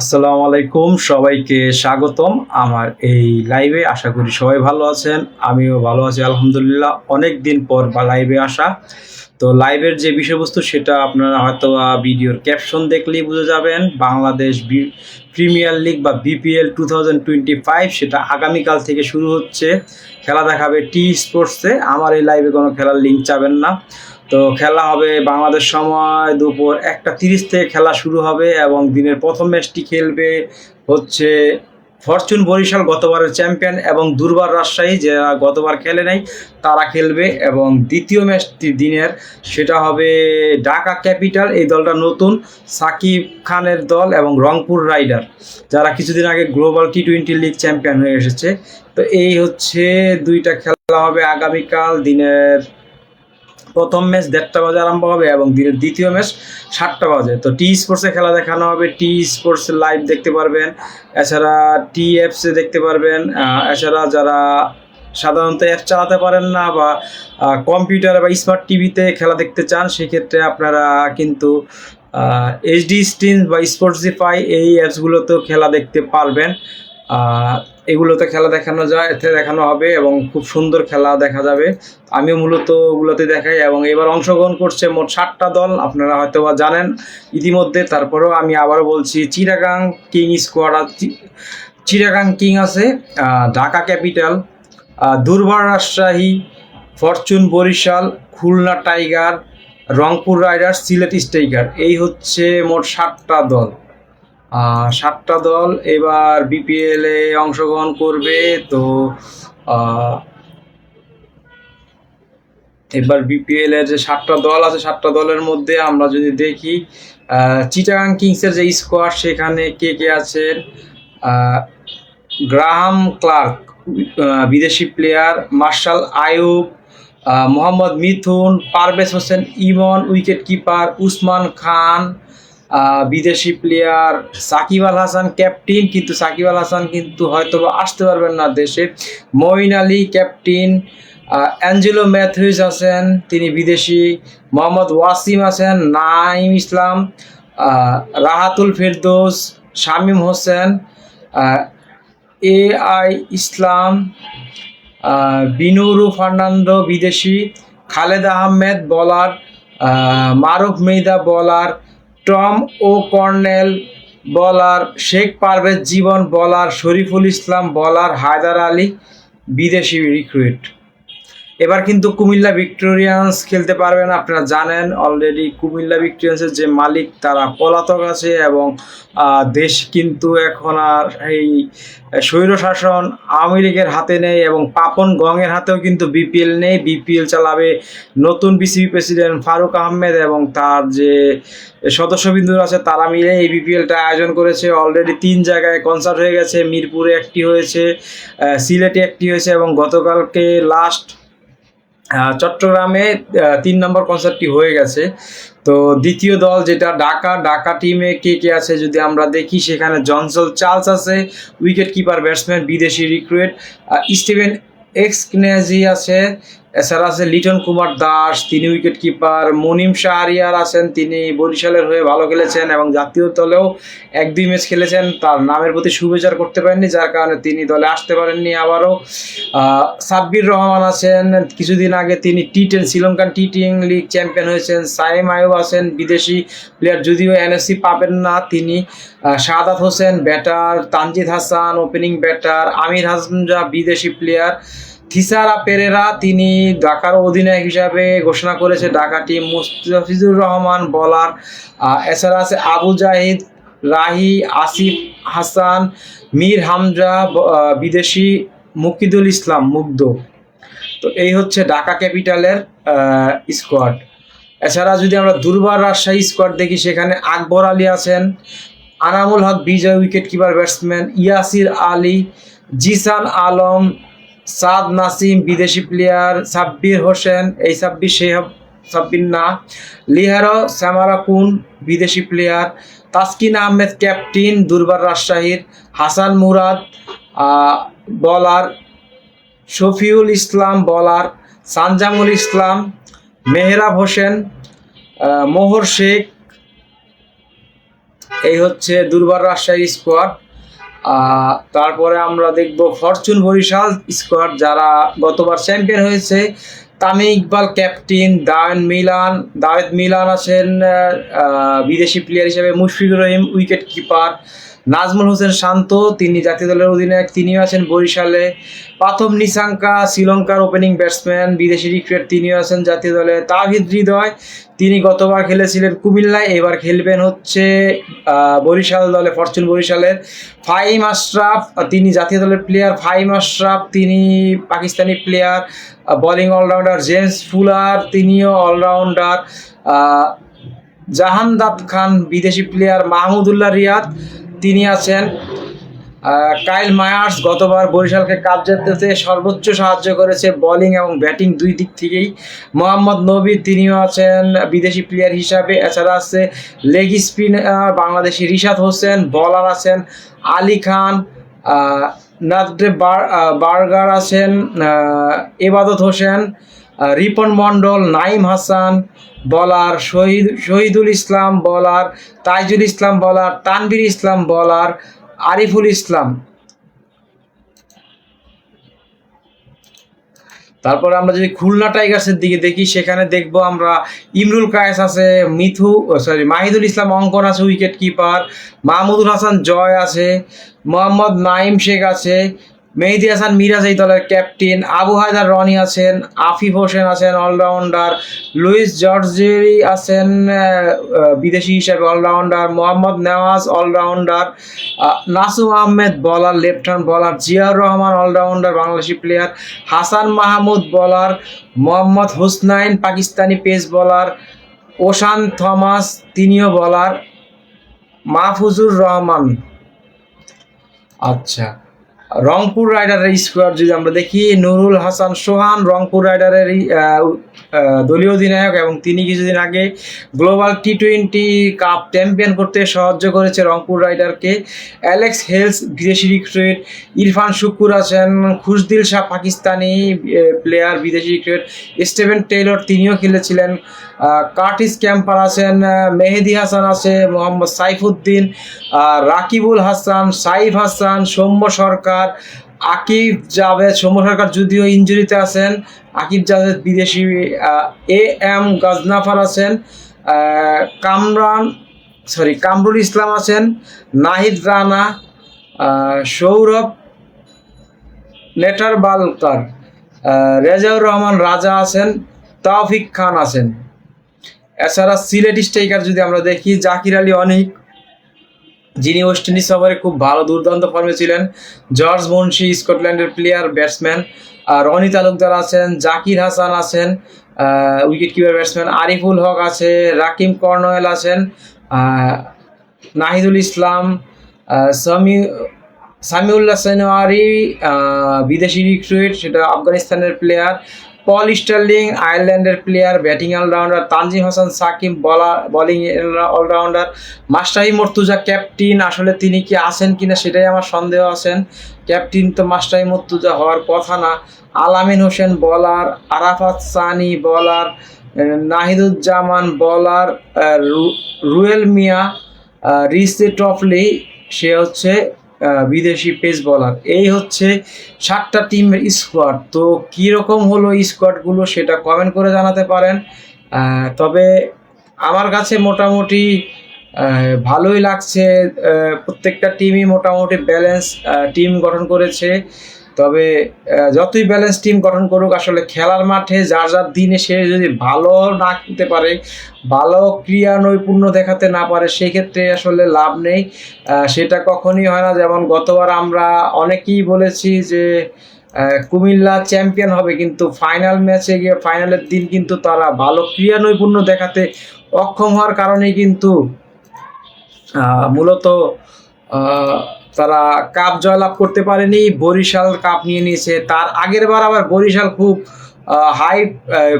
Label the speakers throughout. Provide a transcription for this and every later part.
Speaker 1: আসসালামু আলাইকুম, সবাইকে স্বাগতম আমার এই লাইভে আশা করি সবাই ভালো আছেন, আমিও ভালো আছি, আলহামদুলিল্লাহ। অনেক দিন পর বা লাইভে আসা। তো লাইভের যে বিষয়বস্তু সেটা আপনারা হয়তো ভিডিওর ক্যাপশন দেখলেই বুঝে যাবেন। বাংলাদেশ প্রিমিয়ার লিগ বা বিপিএল টু থাউজেন্ড সেটা আগামীকাল থেকে শুরু হচ্ছে। খেলা দেখাবে টি স্পোর্টসে আমার এই লাইভে কোনো খেলার লিঙ্ক চাবেন না। তো খেলা হবে বাংলাদেশ সময় দুপুর একটা তিরিশ থেকে খেলা শুরু হবে এবং দিনের প্রথম ম্যাচটি খেলবে হচ্ছে ফরচুন বরিশাল গতবারের চ্যাম্পিয়ন এবং দুর্বার রাজশাহী যারা গতবার খেলে নাই, তারা খেলবে এবং দ্বিতীয় ম্যাচটি দিনের, সেটা হবে ঢাকা ক্যাপিটাল, এই দলটা নতুন, সাকিব খানের দল এবং রংপুর রাইডার, যারা কিছুদিন আগে global T twenty league champion হয়ে এসেছে। তো এই হচ্ছে দুইটা খেলা হবে আগামীকাল দিনের প্রথম ম্যাচ দেড়টা বাজে আরম্ভ হবে এবং দিনের দ্বিতীয় ম্যাচ সাতটা বাজে। তো টি স্পোর্টসে খেলা দেখানো হবে। টি স্পোর্টস লাইভ দেখতে পারবেন। এছাড়া টি অ্যাপসে দেখতে পারবেন। এছাড়া যারা সাধারণত অ্যাপ চালাতে পারেন না বা কম্পিউটার বা স্মার্ট টিভিতে খেলা দেখতে চান, সেক্ষেত্রে আপনারা কিন্তু এইচডি স্ক্রিন বা স্পোর্টসিফাই এই অ্যাপসগুলোতেও খেলা দেখতে পারবেন। এগুলোতে খেলা দেখানো যায়, এতে দেখানো হবে এবং খুব সুন্দর খেলা দেখা যাবে। আমিও মূলত ওগুলোতে দেখাই এবং এবার অংশগ্রহণ করছে মোট ষাটটা দল, আপনারা হয়তো বা জানেন। ইতিমধ্যে তারপরেও আমি আবারও বলছি Chittagong king squad Chittagong king আছে Dhaka capital Durbar Rajshahi, fortune Barishal, Khulna tiger, Rangpur riders, Sylhet striker এই হচ্ছে মোট ষাটটা দল। সাতটা দল এবার বিপিএল এ অংশগ্রহণ করবে, তো এবার বিপিএল এর যে সাতটা দল আছে, সাতটা দলের মধ্যে আমরা যদি দেখি চিটাগাং কিংসের যে স্কোয়াড সেখানে কে কে আছেন গ্রাহাম ক্লার্ক বিদেশি player Marshall Ayub Mohammad Mithun Parvez Hossain Emon wicket keeper Usman Khan বিদেশি প্লেয়ার সাকিব আল হাসান ক্যাপ্টেন কিন্তু সাকিব আল হাসান কিন্তু হয়তো আসতে পারবেন না দেশে। মঈন আলী ক্যাপ্টেন অ্যাঞ্জেলো ম্যাথিউস আছেন, তিনি বিদেশি। মোহাম্মদ ওয়াসিম আছেন নাইম ইসলাম রাহাতুল ফেরদৌস, শামীম হোসেন এ আই ইসলাম বিনুরু ফার্নান্দো বিদেশি, খালেদ আহমেদ বলার মারুফ মেইদা বলার টম ও কর্নেল বলার, শেখ পারভেজ জীবন বলার, শরীফুল ইসলাম বলার, হায়দার আলী বিদেশি রিক্রুইট এবার কিন্তু কুমিল্লা ভিক্টোরিয়ান্স খেলতে পারবেন, আপনারা জানেন অলরেডি কুমিল্লা ভিক্টোরিয়ান্সের যে মালিক তারা পলাতক আছে এবং দেশ কিন্তু এখন আর এই স্বৈর শাসন আওয়ামী লীগের হাতে নেই এবং পাপন গংয়ের হাতেও কিন্তু বিপিএল নেই। বিপিএল চালাবে নতুন বিসিবি প্রেসিডেন্ট ফারুক আহমেদ এবং তার যে সদস্যবিন্দু আছে তারা মিলে এই বিপিএলটা আয়োজন করেছে। অলরেডি তিন জায়গায় কনসার্ট হয়ে গেছে। মিরপুরে একটি হয়েছে সিলেটে একটি হয়েছে এবং গতকালকে লাস্ট চট্টগ্রামে তিন নম্বর কনসার্টটি হয়ে গেছে। তো দ্বিতীয় দল যেটা ডাকা ডাকা টিমে কে কে আছে যদি আমরা দেখি, সেখানে জনসল চার্লস আছে উইকেট কিপার ব্যাটসম্যান বিদেশি রিক্রুয়েট স্টিভেন এক্স আছে এছাড়া আছে লিটন কুমার দাস তিনি উইকেট কিপার মনিম শাহরিয়ার আছেন তিনি বরিশালের হয়ে ভালো খেলেছেন এবং জাতীয় দলেও এক দুই ম্যাচ খেলেছেন। তার নামের প্রতি সুবিচার করতে পারেননি যার কারণে তিনি দলে আসতে পারেননি আবারও। সাব্বির রহমান আছেন কিছুদিন আগে তিনি T ten Sri Lankan T ten league champion হয়েছেন সাইম আয়ুব আছেন বিদেশি প্লেয়ার যদিও এনএসসি পাবেন না তিনি। আহ, Shahadat Hossain batter Tanzid Hasan opening batter Amir Hamza বিদেশি প্লেয়ার থিসারা পেরেরা তিনি ঢাকার অধিনায়ক হিসাবে ঘোষণা করেছে, ঢাকা টিম মুস্তাফিজুর রহমান, বলার এছাড়া আছে আবু জাহিদ, রাহি আসিফ হাসান, মীর হামজা বিদেশি মুকিদুল ইসলাম মুগ্ধ। তো এই হচ্ছে ঢাকা ক্যাপিটালের স্কোয়াড এছাড়া যদি আমরা দুর্বার রাজশাহী স্কোয়াড দেখি, সেখানে আকবর আলী আছেন, Anamul Haque Bijoy wicket keeper batsman Yasir Ali, Zeeshan Alam Saad Nasim, বিদেশি প্লেয়ার সাব্বির হোসেন, এই সাব্বির সেই সাব্বির না। লিহারো শ্যামারাকুন বিদেশি প্লেয়ার তাসকিন আহমেদ ক্যাপ্টেন দুর্বার রাজশাহীর। হাসান মুরাদ বলার শফিউল ইসলাম বলার সানজামুল ইসলাম, মেহরাব হোসেন মোহর শেখ। এই হচ্ছে দুর্বার রাজশাহী স্কোয়াড তারপরে আমরা দেখব ফরচুন বরিশাল স্কোয়াড যারা গতবার চ্যাম্পিয়ন হয়েছে। Tamim Iqbal captain, Dawid Malan, Dawid Malan আছেন বিদেশি প্লেয়ার হিসেবে মুশফিকুর রহিম উইকেট কিপার। নাজমুল হোসেন শান্ত, তিনি জাতীয় দলের অধিনায়ক, তিনিও আছেন বরিশালে। প্রথম নিশাঙ্কা শ্রীলঙ্কার ওপেনিং ব্যাটসম্যান বিদেশি ক্রিকেট তিনিও আছেন জাতীয় দলে। তাহিদ হৃদয়, তিনি গতবার খেলেছিলেন কুমিল্লায়, এবার খেলবেন হচ্ছে বরিশাল দলে, ফরচুন বরিশালের ফাইম আশরাফ। তিনি জাতীয় দলের প্লেয়ার ফাইম আশরাফ, তিনি Pakistani player bowling allrounder James Fuller তিনিও অলরাউন্ডার জাহানদাদ খান, বিদেশি প্লেয়ার মাহমুদুল্লাহ রিয়াদ। তিনি আছেন কাইল মায়ার্স গতবার বরিশালকে কাপ জেতাতে সর্বোচ্চ সাহায্য করেছে বোলিং এবং ব্যাটিং দুই দিক থেকেই। মোহাম্মদ নবী তিনিও আছেন বিদেশি প্লেয়ার হিসাবে, এছাড়া আছে leg spinner Bangladeshi Rishad Hossain bowler আছেন আলী খান নাদরে বার্গার আছেন এবাদত হোসেন রিপন মণ্ডল, নাইম হাসান বলার, শহীদ, শহীদুল ইসলাম বলার, তাইজুল ইসলাম বলার, তানভীর ইসলাম বলার, আরিফুল ইসলাম। তারপরে আমরা যদি খুলনা টাইগার্সের দিকে দেখি, সেখানে দেখব আমরা ইমরুল কায়েস আছে, মিথু সরি মাহিদুল ইসলাম অঙ্কন আছে উইকেট কিপার মাহমুদুল হাসান জয় আছে, মোহাম্মদ নাইম শেখ আছে মেহেদি হাসান মিরাজ এই দলের ক্যাপ্টেন আবু হায়দার রনি আছেন, আফিফ হোসেন আছেন অলরাউন্ডার লুইস জর্জেরি আছেন বিদেশি হিসাবে allrounder Mohammad Nawaz allrounder Nasum Ahmed bowler left hand bowler Ziaur Rahman allrounder Bangladeshi player Hasan Mahmud bowler Mohammad Hasnain Pakistani pace bowler Oshane Thomas তিনিও বলার মাহফুজুর রহমান। আচ্ছা। রংপুর রাইডারের স্কোয়াড যদি আমরা দেখি, নুরুল হাসান সোহান, রংপুর রাইডারের দলীয় অধিনায়ক এবং তিনি কিছুদিন আগে global T twenty cup champion করতে সাহায্য করেছে রংপুর রাইডারকে। অ্যালেক্স হেলস বিদেশি ক্রিকেট ইরফান শুকুর আছেন, খুশদিল শাহ পাকিস্তানি প্লেয়ার বিদেশি ক্রিকেট স্টেভেন টেইলর তিনিও খেলেছিলেন। কার্টিস ক্যাম্পার আছেন মেহেদি হাসান আছে, মোহাম্মদ সাইফুদ্দিন রাকিবুল হাসান, সাইফ হাসান, সৌম্য সরকার আকিব জাভেদ সৌম্য সরকার যদিও ইঞ্জুরিতে আছেন, আকিব জাভেদ বিদেশি এ এম গজনাফার আছেন কামরান সরি কামরুল ইসলাম আছেন, নাহিদ রানা সৌরভ, লেটার বালকার রেজাউর রহমান রাজা আছেন তাওফিক খান আছেন। এছাড়া সিলেট স্ট্রাইকার যদি আমরা দেখি, জাকির আলী অনিক যিনি ওয়েস্ট ইন্ডিজ সফরে খুব ভালো দুর্দান্ত ফর্মে ছিলেন। জর্জ মুন্সি, স্কটল্যান্ডের প্লেয়ার ব্যাটসম্যান রনি তালুকদার আছেন, জাকির হাসান আছেন wicket keeper batsman Ariful Haque আছে, রাকিম কর্নওয়েল আছেন নাহিদুল ইসলাম সামি, সামিউল্লাহ সেনোয়ারি বিদেশি রিক্রুইট সেটা আফগানিস্তানের প্লেয়ার পল স্টার্লিং আয়ারল্যান্ডের player, batting allrounder, Tanzim Hasan, Sakib bowler bowling allrounder Mashrafe Mortaza, captain, আসলে তিনি কি আছেন কি না সেটাই আমার সন্দেহ আছেন ক্যাপ্টেন তো মাস্টাহি মর্তুজা হওয়ার কথা না। আলামিন হোসেন, বলার, আরাফাত সানি, বলার, নাহিদুজ্জামান, বলার রুয়েল মিয়া রিসে টফলি, সে হচ্ছে বিদেশি পেস বলার এই হচ্ছে সাতটা টিমের স্কোয়াড তো কীরকম হলো স্কোয়াডগুলো সেটা কমেন্ট করে জানাতে পারেন। তবে আমার কাছে মোটামুটি ভালোই লাগছে। প্রত্যেকটা টিমই মোটামুটি ব্যালেন্স টিম গঠন করেছে। তবে যতই ব্যালেন্স টিম গঠন করুক, আসলে খেলার মাঠে যার যার দিনে সে যদি ভালো না খেলতে পারে, ভালো ক্রিয়া নৈপুণ্য দেখাতে না পারে, সেক্ষেত্রে আসলে লাভ নেই। সেটা কখনই হয় না। যেমন গতবার আমরা অনেকেই বলেছি যে কুমিল্লা চ্যাম্পিয়ন হবে, কিন্তু ফাইনাল ম্যাচে গিয়ে ফাইনালের দিন কিন্তু তারা ভালো ক্রিয়া নৈপুণ্য দেখাতে অক্ষম হওয়ার কারণেই কিন্তু মূলত তারা কাপ জয়লাভ করতে পারেনি, বরিশাল কাপ নিয়ে নিয়েছে। তার আগের বার আবার বরিশাল খুব হাই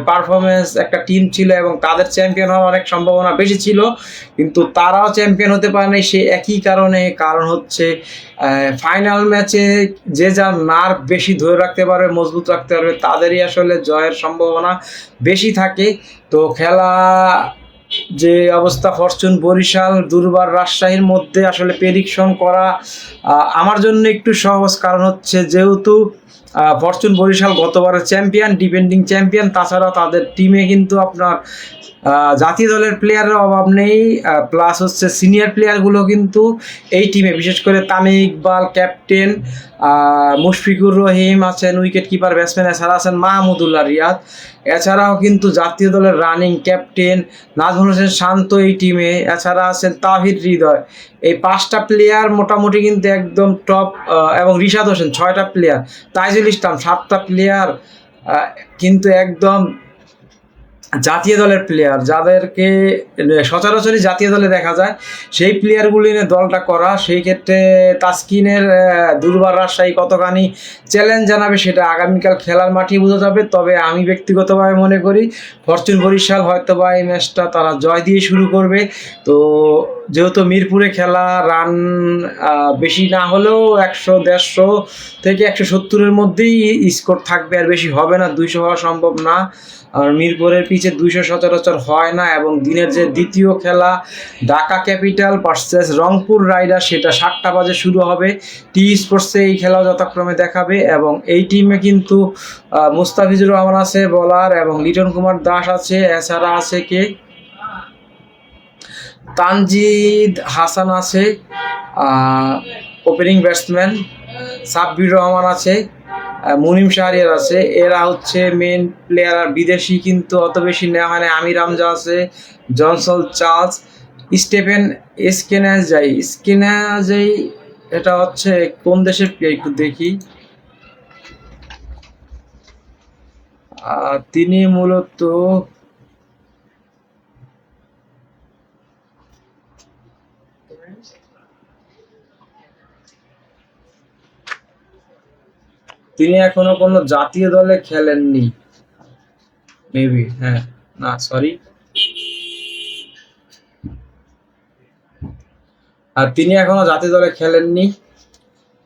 Speaker 1: পারফরমেন্স একটা টিম ছিল এবং তাদের চ্যাম্পিয়ন হওয়ার অনেক সম্ভাবনা বেশি ছিল। কিন্তু তারাও চ্যাম্পিয়ন হতে পারেনি সে একই কারণে। কারণ হচ্ছে ফাইনাল ম্যাচে যে যার নার্ভ বেশি ধরে রাখতে পারবে, মজবুত রাখতে পারবে, তাদেরই আসলে জয়ের সম্ভাবনা বেশি থাকে। তো খেলা যে অবস্থা ফরচুন বরিশাল, দুর্বার রাজশাহীর মধ্যে আসলে প্রেডিকশন করা আমার জন্য একটু সহজ কারণ হচ্ছে যেহেতু ফরচুন বরিশাল গতবারের চ্যাম্পিয়ন ডিপেন্ডিং চ্যাম্পিয়ন তাছাড়া তাদের টিমে কিন্তু আপনার জাতীয় দলের প্লেয়ারের অভাব নেই প্লাস হচ্ছে সিনিয়র প্লেয়ারগুলো কিন্তু এই টিমে বিশেষ করে তামিম ইকবাল ক্যাপ্টেন মুশফিকুর রহিম আছেন উইকেট কিপার ব্যাটসম্যান এছাড়া আছেন মাহমুদুল্লাহ রিয়াদ। এছাড়াও কিন্তু জাতীয় দলের রানিং ক্যাপ্টেন নাজমুল হোসেন শান্ত এই টিমে এছাড়া আছেন তাহিদ হৃদয়। এই পাঁচটা প্লেয়ার মোটামুটি কিন্তু একদম টপ এবং রিশাদ হোসেন, ছয়টা প্লেয়ার তাইজুল ইসলাম, সাতটা প্লেয়ার কিন্তু একদম জাতীয় দলের প্লেয়ার যাদেরকে সচরাচরই জাতীয় দলে দেখা যায়, সেই প্লেয়ারগুলি নিয়ে দলটা করা, সেই ক্ষেত্রে তাসকিনের দুর্বার রাজশাহী কতখানি চ্যালেঞ্জ জানাবে সেটা আগামীকাল খেলার মাঠেই বোঝা যাবে। তবে আমি ব্যক্তিগতভাবে মনে করি, ফরচুন বরিশাল হয়তো বা এই ম্যাচটা তারা জয় দিয়ে শুরু করবে। তো যেহেতু মিরপুরে খেলা রান বেশি না হলেও একশো, দেড়শো থেকে একশো সত্তরের মধ্যেই স্কোর থাকবে, আর বেশি হবে না, দুইশো হওয়া সম্ভব না। আর মিরপুরের পিচে দুইশো সচরাচর হয় না এবং দিনের যে দ্বিতীয় খেলা, Dhaka capital versus Rangpur rider সেটা সাতটা বাজে শুরু হবে। টি স্পোর্টসে এই খেলাও যথাক্রমে দেখাবে এবং এই টিমে কিন্তু মুস্তাফিজুর রহমান আছে বলার এবং লিটন কুমার দাস আছে, এছাড়া আছে কে? তানজিদ হাসান আছে ওপেনিং ব্যাটসম্যান সাব্বির রহমান আছে। মুনিম শাহরিয়ার আছে। এরা হচ্ছে মেন প্লেয়ার আর বিদেশি কিন্তু অত বেশি নেওয়া হয় না। আমির রামজা আছে, জনসল চার্লস, স্টেফেন স্কেনাজাই স্কেনাজাই এটা হচ্ছে কোন দেশের প্লেয়ার একটু দেখি। তিনি মূলত তিনি এখনও কোনো জাতীয় দলে খেলেননি। মেবি হ্যাঁ। না সরি আর তিনি এখনও জাতীয় দলে খেলেননি।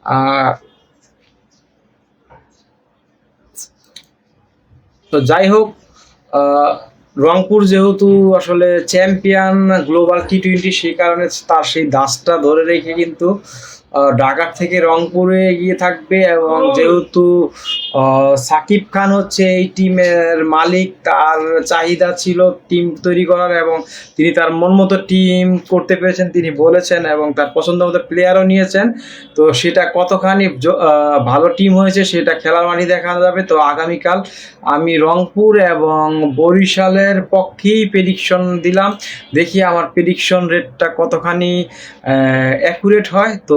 Speaker 1: আর তো যাই হোক রংপুর যেহেতু আসলে চ্যাম্পিয়ন গ্লোবাল টি টোয়েন্টি সেই কারণে তার সেই দাসটা ধরে রেখে কিন্তু ঢাকার থেকে রংপুরে গিয়ে থাকবে এবং যেহেতু সাকিব খান হচ্ছে এই টিমের মালিক তার চাহিদা ছিল টিম তৈরি করার এবং তিনি তার মন মতো টিম করতে পেরেছেন তিনি বলেছেন এবং তার পছন্দ মতো প্লেয়ারও নিয়েছেন। তো সেটা কতখানি ভালো টিম হয়েছে সেটা খেলার মাঠে দেখা যাবে। তো আগামীকাল আমি রংপুর এবং বরিশালের পক্ষেই প্রেডিকশন দিলাম। দেখি আমার প্রেডিকশন রেটটা কতখানি অ্যাকুরেট হয়। তো